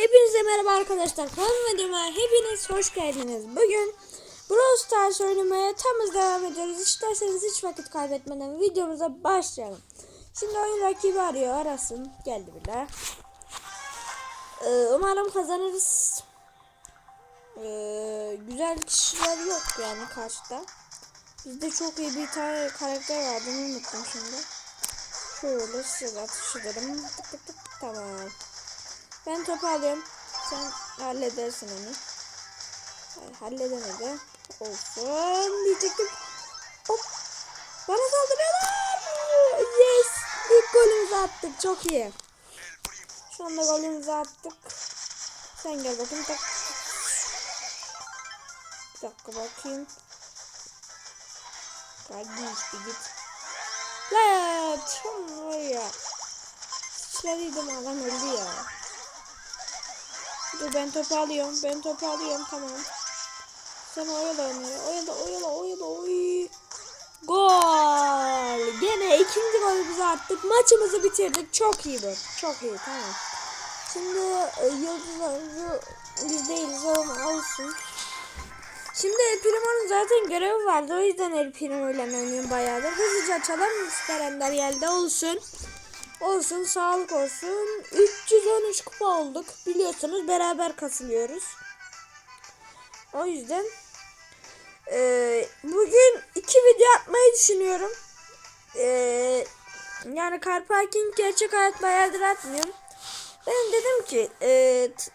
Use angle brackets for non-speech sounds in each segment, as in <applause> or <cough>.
Hepinize merhaba arkadaşlar. Kanalıma hepiniz hoş geldiniz. Bugün Brawl Stars oynamaya tam devam ediyoruz. İsterseniz hiç vakit kaybetmeden videomuza başlayalım. Şimdi oyun rakibi arıyor. Arasın. Geldi bile. Ee, umarım kazanırız. Ee, güzel kişiler yok yani karşıda. Bizde çok iyi bir tane karakter vardı. Onu unuttum şimdi. Şöyle size atış edelim. Tık tık tık. Tamam. Ben topu alıyorum. Sen halledersin onu. Hayır, halledemedi. Olsun diyecektim. Hop. Bana saldırıyorlar. Yes. İlk golümüzü attık. Çok iyi. Şu anda golümüzü attık. Sen gel bakayım. Tak. Bir dakika bakayım. Kardeş bir git. La tam var ya. Sıçradıydım adam öldü ya. Dur ben topu alıyorum. Ben topu alıyorum tamam. Sen oyala onları. Oyala oyala oyala oy. Gol. Gene ikinci golümüzü attık. Maçımızı bitirdik. Çok iyi bu. Çok iyi tamam. Şimdi e, yıldız oyuncu biz değiliz ama olsun. Şimdi El Primo'nun zaten görevi vardı. O yüzden El Primo ile oynuyorum bayağıdır. Hızlıca açalım. Süper Ender geldi. Olsun. Olsun. Sağlık olsun. 313 kupa olduk. Biliyorsunuz beraber kasılıyoruz. O yüzden eee, bugün iki video atmayı düşünüyorum. Eee, yani car parking gerçek hayat bayağıdır atmıyorum. Ben dedim ki t-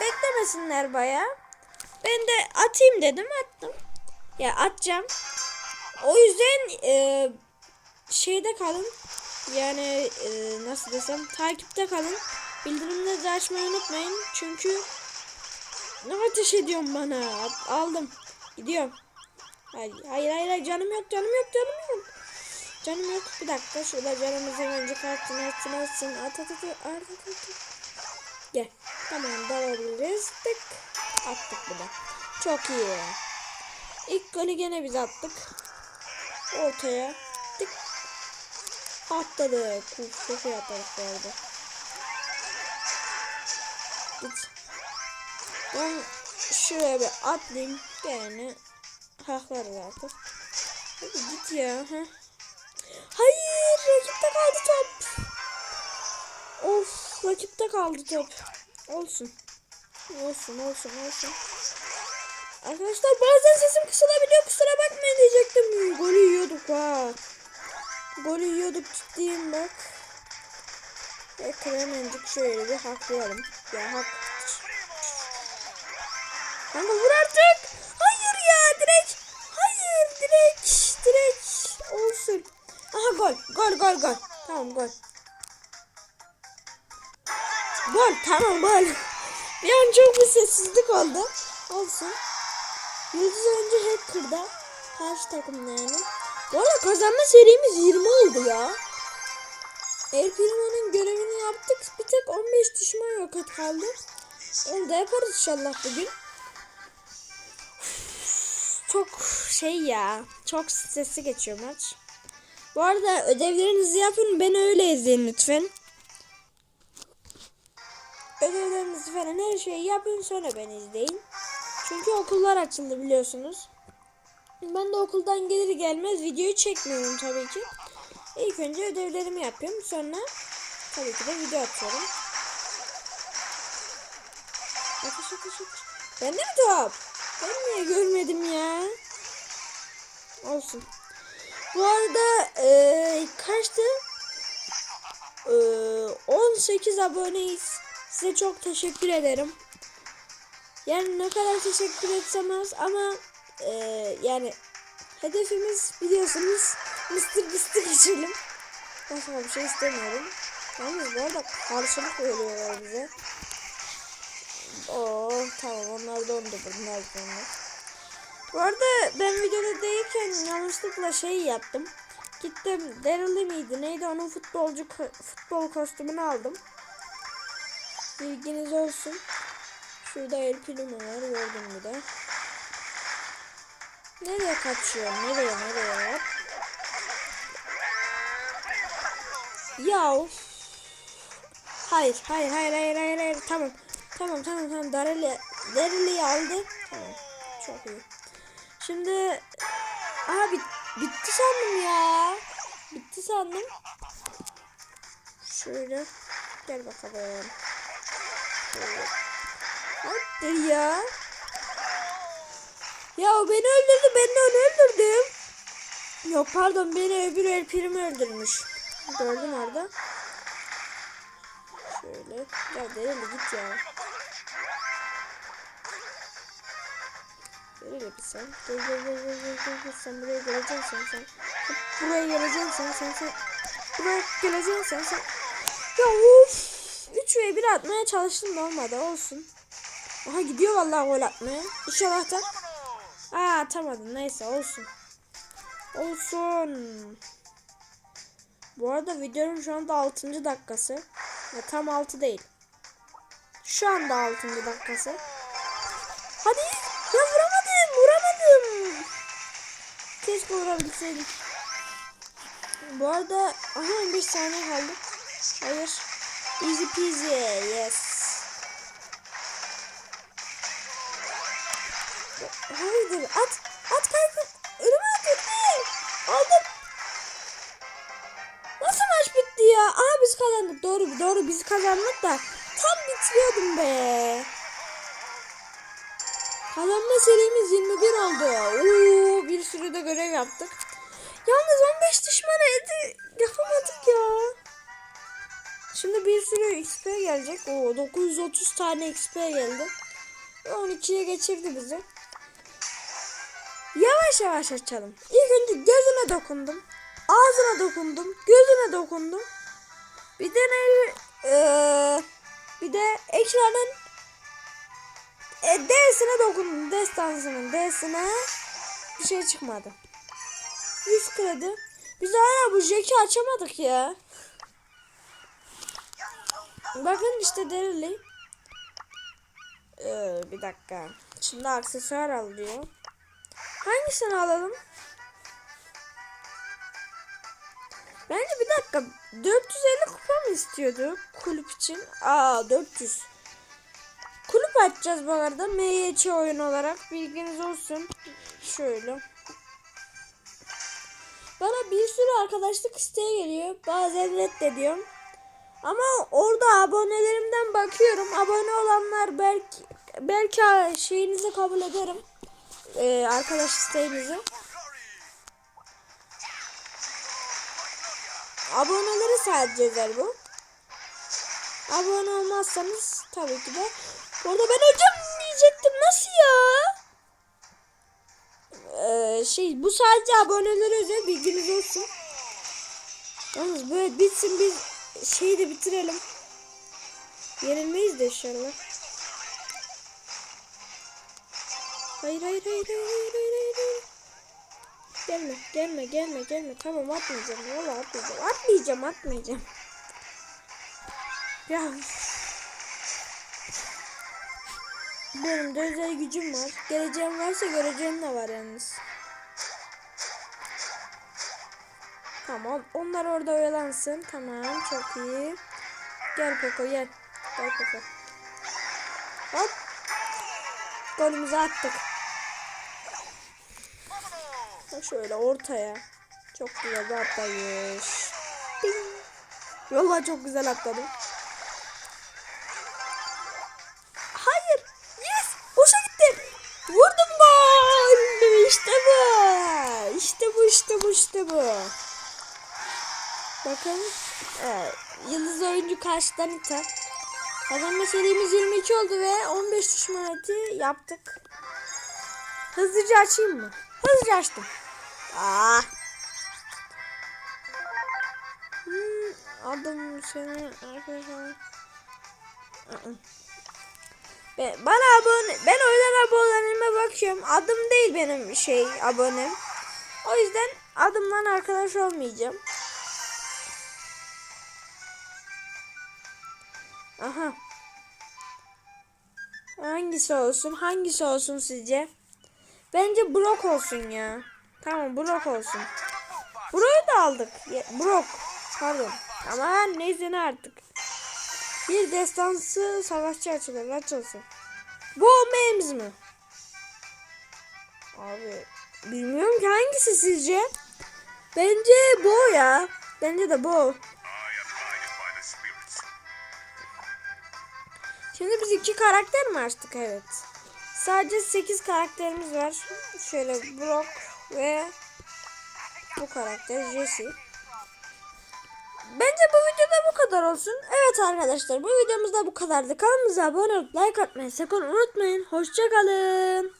beklemesinler bayağı. Ben de atayım dedim attım. Ya atacağım. O yüzden e, şeyde kalın. Yani e, nasıl desem takipte kalın. Bildirimleri de açmayı unutmayın. Çünkü ne ateş ediyorsun bana. Aldım. Gidiyorum. Hayır, hayır hayır canım yok canım yok canım yok. Canım yok. Bir dakika şurada canımızı önce kartını atsın atsın. At at at at at at. at. Gel. Tamam dalabiliriz. Tık. Attık bu da. Çok iyi. İlk golü gene biz attık. Ortaya. Tık. Atladık. Uf, çok iyi atladık bu arada. Git. Ben şuraya bir atlayayım. Gene haklarız artık. Hadi git ya. Ha. Hayır. Rakipte kaldı top. Of. Rakipte kaldı top. Olsun. Olsun olsun olsun. Arkadaşlar bazen sesim kısılabiliyor kusura bakmayın diyecektim. Golü yiyorduk ha. Golü yiyorduk ciddiyim bak. Ekran hemencik şöyle bir haklayalım. Ya hak. Kanka vur artık. Hayır ya direkt. Hayır direkt. Direkt. Olsun. Aha gol. Gol gol gol. Tamam gol. Gol tamam gol. <laughs> Bir an çok bir sessizlik oldu. Olsun. Yıldız önce Hacker'da. Karşı takımda yani. Bu arada kazanma serimiz 20 oldu ya. El Primo'nun görevini yaptık. Bir tek 15 düşman yok kaldı. Onu da yaparız inşallah bugün. Çok şey ya. Çok stresli geçiyor maç. Bu arada ödevlerinizi yapın. Beni öyle izleyin lütfen. Ödevlerinizi falan her şeyi yapın sonra beni izleyin. Çünkü okullar açıldı biliyorsunuz. Ben de okuldan gelir gelmez videoyu çekmiyorum tabii ki. İlk önce ödevlerimi yapıyorum. Sonra tabii ki de video atıyorum. Ateş ateş ateş. Bende mi top? Ben niye görmedim ya? Olsun. Bu arada eee kaçtı? Eee 18 aboneyiz. Size çok teşekkür ederim. Yani ne kadar teşekkür etsem az ama e, yani hedefimiz biliyorsunuz Mr. Beast'i geçelim. Başka bir şey istemiyorum. Yalnız bu arada karşılık veriyorlar bize. Oo tamam onlar dondu bunlar dondu. Bu arada ben videoda değilken yanlışlıkla şey yaptım. Gittim Daryl'i miydi neydi onun futbolcu futbol kostümünü aldım. Bilginiz olsun. Şurada el primo var gördüm bir de. Nereye kaçıyor? Nereye nereye? Hop. Ya of. Hayır hayır hayır hayır hayır hayır tamam. Tamam tamam tamam. Dareli, Dareli'yi aldı. Tamam. Çok iyi. Şimdi Aha bit, bitti sandım ya. Bitti sandım. Şöyle. Gel bakalım. Şöyle. Hadi ya. Ya o beni öldürdü. Ben de onu öldürdüm. Yok pardon beni öbür el primi öldürmüş. Gördün orada. Şöyle. Ya Dereli git ya. Dereli bir sen. Gel gel gel gel gel gel gel. Sen buraya geleceksin sen sen. Buraya geleceksin sen sen sen. Buraya geleceksin sen sen. Ya of. 3 ve 1 atmaya çalıştım da olmadı olsun. Aha gidiyor vallahi gol atmaya. İnşallah da. Aa atamadım neyse olsun. Olsun. Bu arada videonun şu anda 6. dakikası. Ya, tam 6 değil. Şu anda 6. dakikası. Hadi. Ya vuramadım. Vuramadım. Keşke vurabilseydim. Bu arada aha 15 saniye kaldı. Hayır. Easy peasy. Yes. Haydi at. At kanka. Önüme at. Aldım. Nasıl maç bitti ya? Aha biz kazandık. Doğru doğru biz kazandık da tam bitiriyordum be. Kazanma serimiz 21 oldu. Oo, bir sürü de görev yaptık. Yalnız 15 düşman edi yapamadık ya. Şimdi bir sürü XP gelecek. Oo 930 tane XP geldi. Ve 12'ye geçirdi bizi. Yavaş yavaş açalım. İlk önce gözüne dokundum. Ağzına dokundum. Gözüne dokundum. Bir de ne? eee, bir de ekranın e, D'sine dokundum. Destansının D'sine bir şey çıkmadı. 100 kredi. Biz hala bu jeki açamadık ya. Bakın işte derili. Ee, bir dakika. Şimdi aksesuar al diyor. Hangisini alalım? Bence bir dakika 450 kupa mı istiyordu kulüp için? Aa 400. Kulüp açacağız bu arada MYÇ oyun olarak bilginiz olsun. Şöyle. Bana bir sürü arkadaşlık isteği geliyor. Bazen reddediyorum. Ama orada abonelerimden bakıyorum. Abone olanlar belki belki şeyinizi kabul ederim. Ee, arkadaş isteğinizi. Aboneleri sadece özel bu. Abone olmazsanız tabii ki de. Orada ben hocam diyecektim. Nasıl ya? Ee, şey bu sadece abonelere özel bilginiz olsun. Yalnız böyle bitsin biz şeyi de bitirelim. Yenilmeyiz de inşallah. Hayır hayır hayır hayır hayır hayır hayır. Gelme gelme gelme gelme. Tamam atmayacağım. Valla atmayacağım. Atmayacağım atmayacağım. Ya. Benim de özel gücüm var. Geleceğim varsa göreceğim de var yalnız. Tamam. Onlar orada oyalansın. Tamam. Çok iyi. Gel Poco gel. Gel Poco. Hop. Golümüzü attık. Şöyle ortaya. Çok güzel bir atlayış. Vallahi çok güzel atladım. Hayır. Yes. Boşa gitti. Vurdum gol. İşte bu. İşte bu işte bu işte bu. Bakın. Evet. Yıldız oyuncu karşıdan iter. Kazanma serimiz 22 oldu ve 15 düşman eti yaptık. Hızlıca açayım mı? Hızlıca açtım. Aa. Hmm, adım senin arkadaşlar. Ben, bana abone, ben oylar abonelerime bakıyorum. Adım değil benim şey abonem. O yüzden adımdan arkadaş olmayacağım. Aha. Hangisi olsun? Hangisi olsun sizce? Bence Brock olsun ya. Tamam Brock olsun. Brock'u da aldık. Brock. Pardon. Ama neyse ne artık. Bir destansı savaşçı açılır. Açılsın. Bu olmayız mi? Abi bilmiyorum ki hangisi sizce? Bence bu ya. Bence de bu. Şimdi biz iki karakter mi açtık? Evet. Sadece 8 karakterimiz var. Şöyle Brock ve bu karakter Jesse. Bence bu videoda bu kadar olsun. Evet arkadaşlar bu videomuz da bu kadardı. Kanalımıza abone olup like atmayı sakın unutmayın. Hoşçakalın.